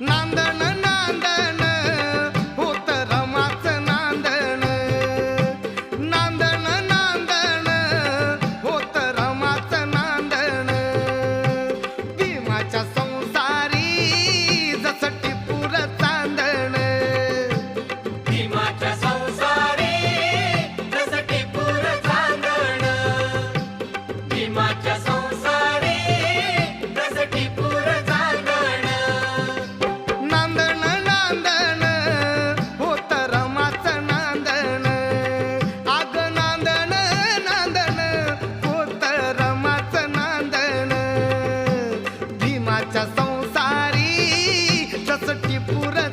नांदण नांदण होत रमाच नांदण. नांदण नांदण होत रमाच नांदण. भीमाच्या संसारी जसटी पुर चांदण. भीमाच्या संसारी जसटी पुर चांदण. भीमाच्या पुरा